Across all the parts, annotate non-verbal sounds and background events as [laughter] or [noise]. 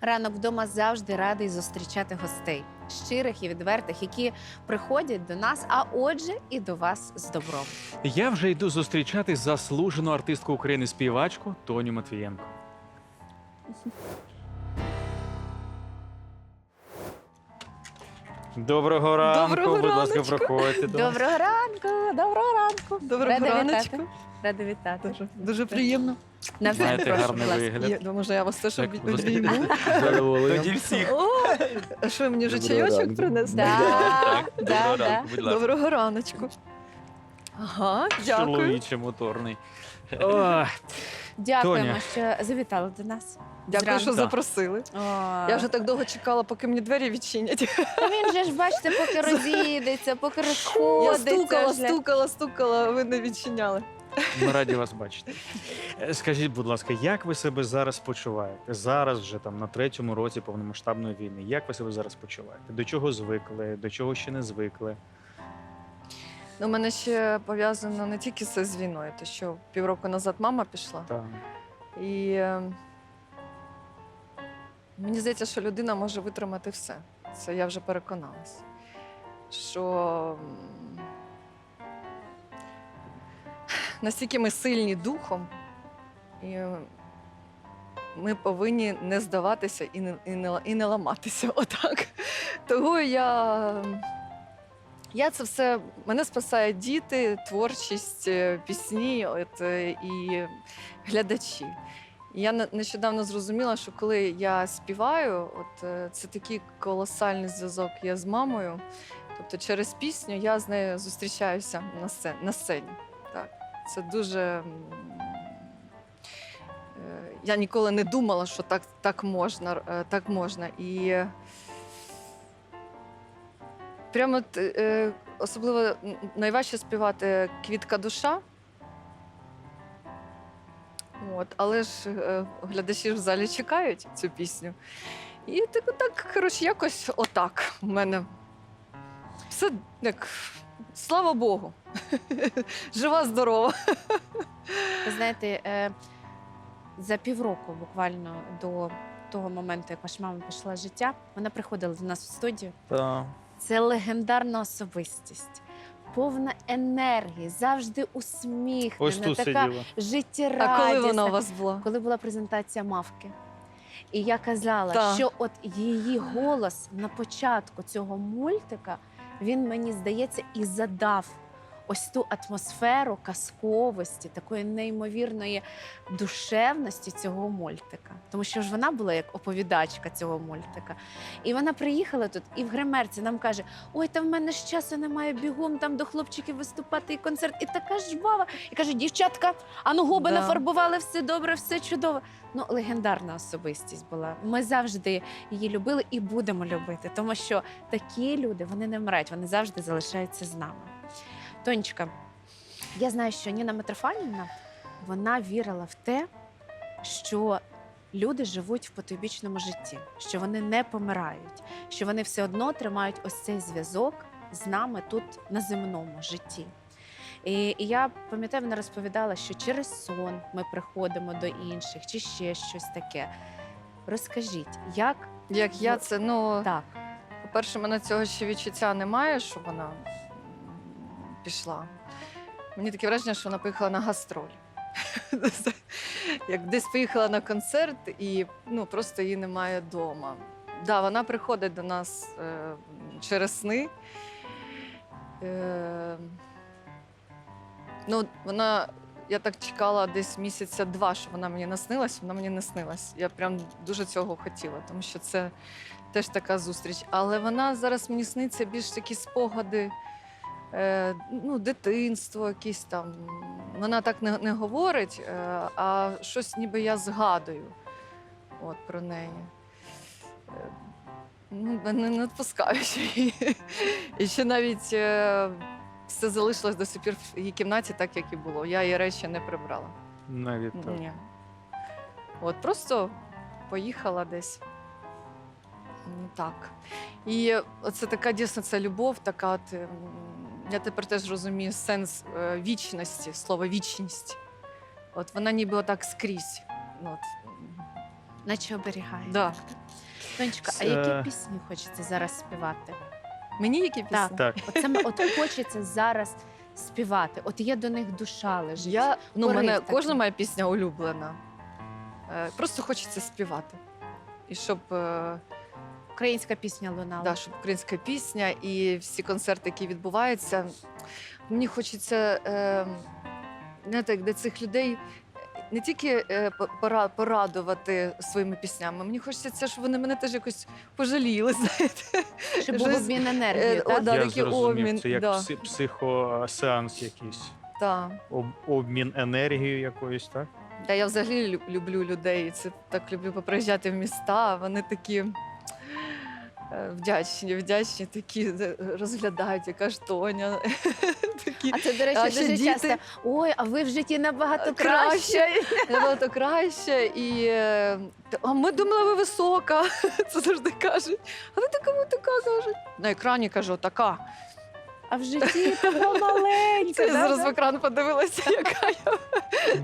Ранок вдома завжди радий зустрічати гостей, щирих і відвертих, які приходять до нас, а отже, і до вас з добром. Я вже йду зустрічати заслужену артистку України співачку Тоню Матвієнко. Доброго ранку, Доброго будь ласка, раночку. проходьте. до нас. Доброго ранку, доброго ранку. Доброго Рада раночку. вітати. Рада вітати. Дуже, дуже приємно. Навзаєм, Маєте прошу, гарний будь ласка. вигляд. Я думаю, що я вас теж Так, будь ласка. обійму. Тоді всіх. О, а що мені вже Доброго чайочок ранку. принесли? Да, Так, да, доброго да. ранку, будь ласка. Доброго раночку. Ага, дякую. Чоловіче моторний. Дякуємо, Тоня. що завітали до нас. Дякую, що запросили. О, Я вже так довго чекала, поки мені двері відчинять. Та він же ж, бачите, поки [laughs] розійдеться, поки Я розходиться. стукала, вже. стукала, стукала, а ви не відчиняли. Ми раді вас бачити. Е, Скажіть, будь ласка, як ви себе зараз почуваєте? Зараз вже там на третьому році повномасштабної війни. Як ви себе зараз почуваєте? До чого звикли? До чого ще не звикли? Ну, у мене ще пов'язано не тільки це з війною, то що півроку назад мама пішла. Так. І е, мені здається, що людина може витримати все. Це я вже переконалась. Що настільки ми сильні духом, і ми повинні не здаватися і не, і не, і не ламатися. [laughs] Отак. Того я. Я це все мене спасають діти, творчість, е, пісні от, е, і глядачі. Я не- нещодавно зрозуміла, що коли я співаю, от е, це такий колосальний зв'язок є з мамою. Тобто через пісню я з нею зустрічаюся на сцені. На сцені. Так. Це дуже. е, Я ніколи не думала, що так, так, можна, е, так можна. І прямо особливо найважче співати квітка душа. От, але ж е, глядачі в залі чекають цю пісню. І так, так коротше, якось отак у мене. Все як, слава Богу. [laughs] Жива, здорова. Ви знаєте, е, за півроку буквально до того моменту, як ваша мама пішла з життя, вона приходила до нас в студію. Так. Це легендарна особистість, повна енергії, завжди усміхнена, Ось тут така сиділа. життєрадісна. А коли вона у вас була? коли була презентація мавки. І я казала, Так. що от її голос на початку цього мультика, він мені здається і задав ось ту атмосферу казковості, такої неймовірної душевності цього мультика. Тому що ж вона була як оповідачка цього мультика. І вона приїхала тут і в гримерці нам каже: Ой, та в мене ж часу немає бігом там до хлопчиків виступати і концерт. І така жвава. І каже: дівчатка, а ну губи Да. нафарбували, все добре, все чудово. Ну, легендарна особистість була. Ми завжди її любили і будемо любити, тому що такі люди вони не вмирають, вони завжди залишаються з нами. Тонечка, я знаю, що Ніна Митрофанівна вона вірила в те, що люди живуть в потойбічному житті, що вони не помирають, що вони все одно тримають ось цей зв'язок з нами тут на земному житті. І, і я пам'ятаю, вона розповідала, що через сон ми приходимо до інших, чи ще щось таке. Розкажіть, як Як я це, ну, так? по-перше, мене цього ще відчуття немає, що вона пішла. Мені таке враження, що вона поїхала на гастроль. [laughs] Як десь поїхала на концерт і ну, просто її немає вдома. Да, вона приходить до нас е, через сни. Е, ну, вона, я так чекала десь місяця два, що вона мені наснилась, вона мені не снилась. Я прям дуже цього хотіла, тому що це теж така зустріч. Але вона зараз мені сниться більш такі спогади, е, ну, дитинство, якісь там. Вона так не, не говорить, е, а щось ніби я згадую от, про неї. Е, Ну, мене не відпускають. її. І ще навіть е, все залишилось до сих пір в її кімнаті, так як і було. Я її речі не прибрала. Навіть так. Ні. От просто поїхала десь. М, Так. І це така дійсно це любов, така от. Я тепер теж розумію сенс е, вічності, слово вічність. От вона ніби отак скрізь. От, Наче оберігає. Да. Тонечка, а які пісні хочеться зараз співати? Мені які пісні? Так. Так. От саме от хочеться зараз співати. От є до них душа лежить. Я, ну, Порив мене такий. кожна моя пісня улюблена. Е, Просто хочеться співати. І щоб, е, Українська пісня лунала. да, щоб українська пісня і всі концерти, які відбуваються, мені хочеться е, знаєте, як для цих людей не тільки е, пора- порадувати своїми піснями, мені хочеться, щоб вони мене теж якось пожаліли, [laughs] знаєте. Щоб був Щось, обмін е, енергією, о, так? да, Я такий зрозумів, обмін, це як да. пси- психосеанс якийсь. Так. Об, обмін енергією якоюсь, так? Та я взагалі лю- люблю людей. Це так люблю поприїжджати в міста. Вони такі е, вдячні, вдячні, такі е, розглядають, яка ж Тоня. [laughs] такі А це, до речі, А дуже діти- часто. Ой, а ви в житті набагато Краще. краще. [laughs] набагато краще. І е, а ми думали, ви висока. [laughs] Це завжди кажуть. А ви така, ви така кажуть. На екрані кажу, така. А в житті того маленька. Це я да, зараз да? в екран подивилася, [laughs] яка я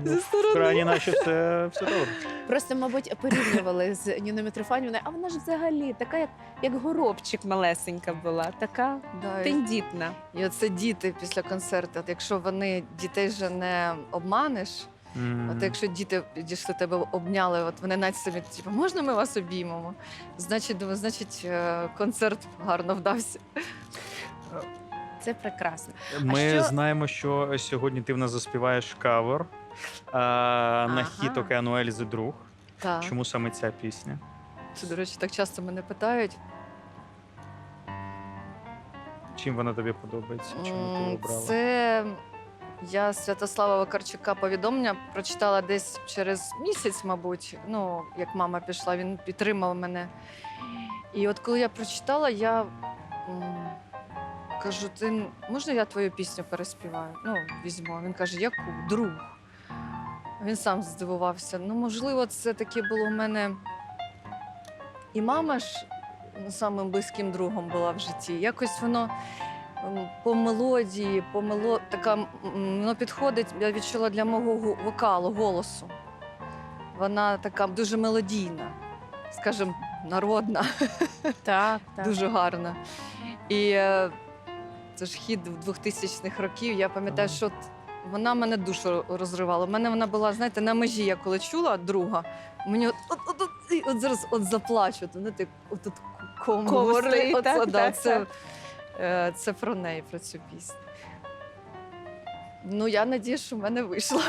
Ну, зі в сторони. крані наче все, все добре. Просто, мабуть, порівнювали з Ніною Митрофанівною, а вона ж взагалі така, як, як горобчик малесенька була, така Да, і- тендітна. І оце діти після концерту. От Якщо вони дітей вже не обманеш, М. от якщо діти підійшли тебе обняли, от вони навіть собі, типу, можна ми вас обіймемо? Значить, думаю, значить, е, концерт гарно вдався. Це прекрасно. Ми що- знаємо, що сьогодні ти в нас заспіваєш кавер а, на Ага. хіт океану Ельзи друг. Так. Чому саме ця пісня? Це, до речі, так часто мене питають. Чим вона тобі подобається? Чому ти М, обрала? Це я Святослава Вакарчука повідомлення прочитала десь через місяць, мабуть. Ну, як мама пішла, він підтримав мене. І от коли я прочитала, я м, кажу: ти можна я твою пісню переспіваю? Ну, візьму. Він каже, яку? Друг. Він сам здивувався. Ну, можливо, це таке було в мене. І мама ж ну, самим близьким другом була в житті. Якось воно по мелодії, по мело... така, воно підходить, я відчула для мого вокалу, голосу. Вона така дуже мелодійна, скажімо, народна, Так, [laughs] так. дуже гарна. І е, це ж хід 2000-х років. Я пам'ятаю, що вона мене душу розривала. У мене вона була, знаєте, на межі, я коли чула друга, мені от, от, от, от, і от зараз от заплачу. От, знаєте, от, от ком горлі. От, так, да, так, це, так. е, це про неї, про цю пісню. Ну, я надію, що в мене вийшло.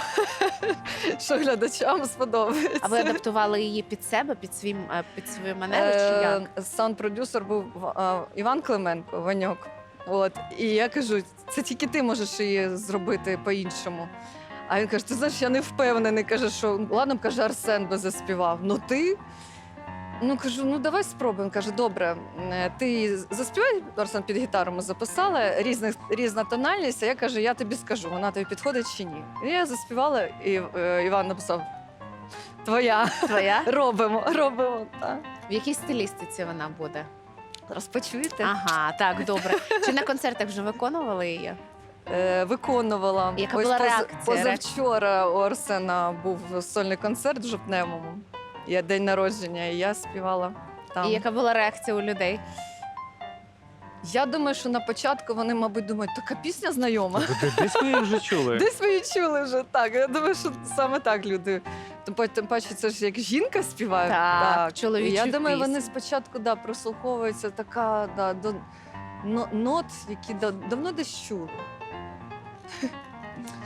[laughs] що глядачам сподобається. А ви адаптували її під себе, під свій, е, під свою манеру, чи Е, як? Саунд-продюсер був Іван Клименко, Ваньок. От. І я кажу, це тільки ти можеш її зробити по-іншому. А він каже: ти знаєш, я не впевнений. Каже, що ладно, каже, Арсен би заспівав. Ну ти. Ну кажу, ну давай спробуємо. Каже, добре, е, ти заспівай Арсен під гітару. Ми записали різних, різна тональність. А я кажу, я тобі скажу, вона тобі підходить чи ні. І я заспівала, і е, Іван написав: Твоя, Твоя? [laughs] робимо, робимо. Так. В якій стилістиці вона буде? Розпочуєте? Ага, так, добре. Чи на концертах вже виконували її? Е, виконувала. Яка Ось була поз- реакція? Позавчора у Арсена був сольний концерт в Жовтневому. Я день народження, і я співала там. І яка була реакція у людей? Я думаю, що на початку вони, мабуть, думають, така пісня знайома. Де- Десь ми її вже чули. Десь ви її чули вже так. Я думаю, що саме так люди. Тим па- паче, це ж як жінка співає. Так, чоловічу Я думаю, вони пісню. спочатку да, прослуховуються така да, до но- нот, які да- давно десь чули.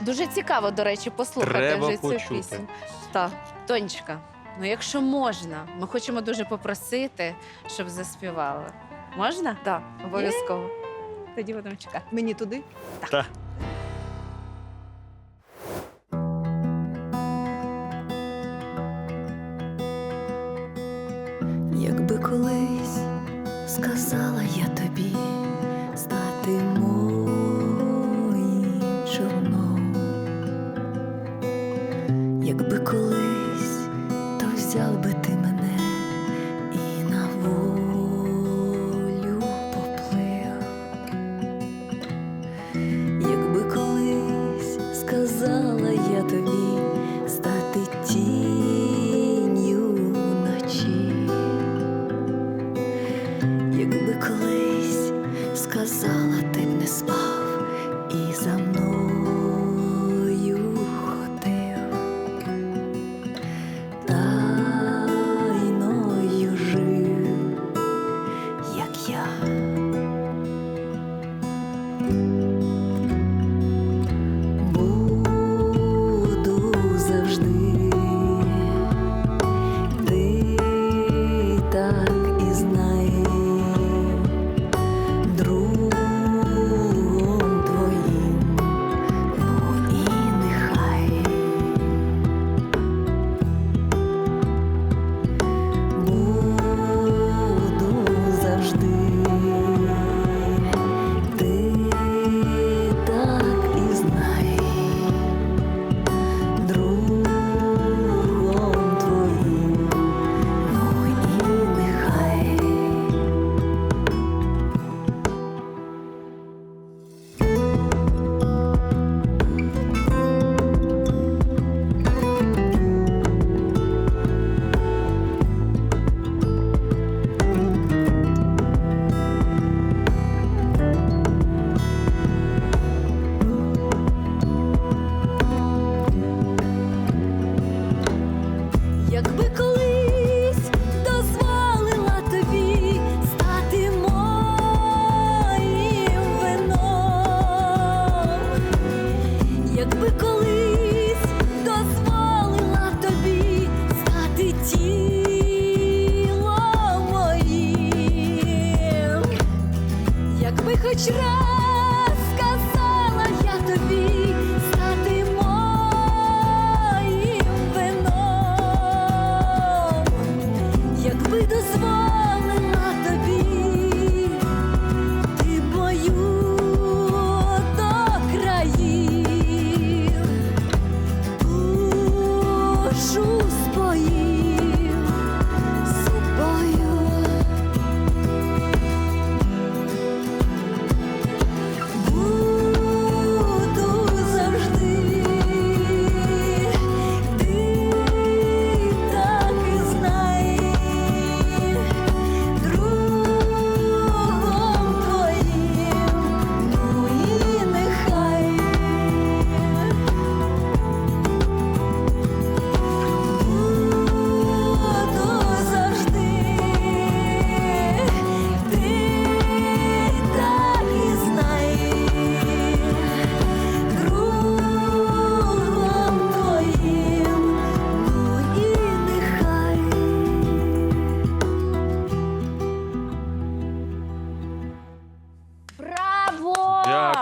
Дуже цікаво, до речі, послухати Треба вже цю почути. пісню. Так. Тонечка, ну якщо можна, ми хочемо дуже попросити, щоб заспівали. Можна? Так, обов'язково. Тоді будемо чекати. Мені туди? Та. взял якби хоч раз сказала я тобі.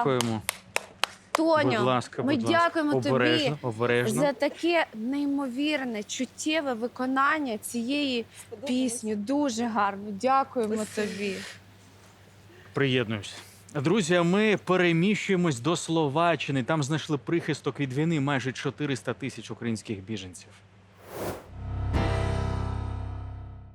Дякуємо. Тоню, будь ласка, ми будь ласка. дякуємо обережно, тобі обережно. за таке неймовірне, чуттєве виконання цієї пісні. Дуже гарно. Дякуємо тобі. Приєднуюсь. Друзі, а ми переміщуємось до Словаччини. Там знайшли прихисток від війни майже 400 тисяч українських біженців.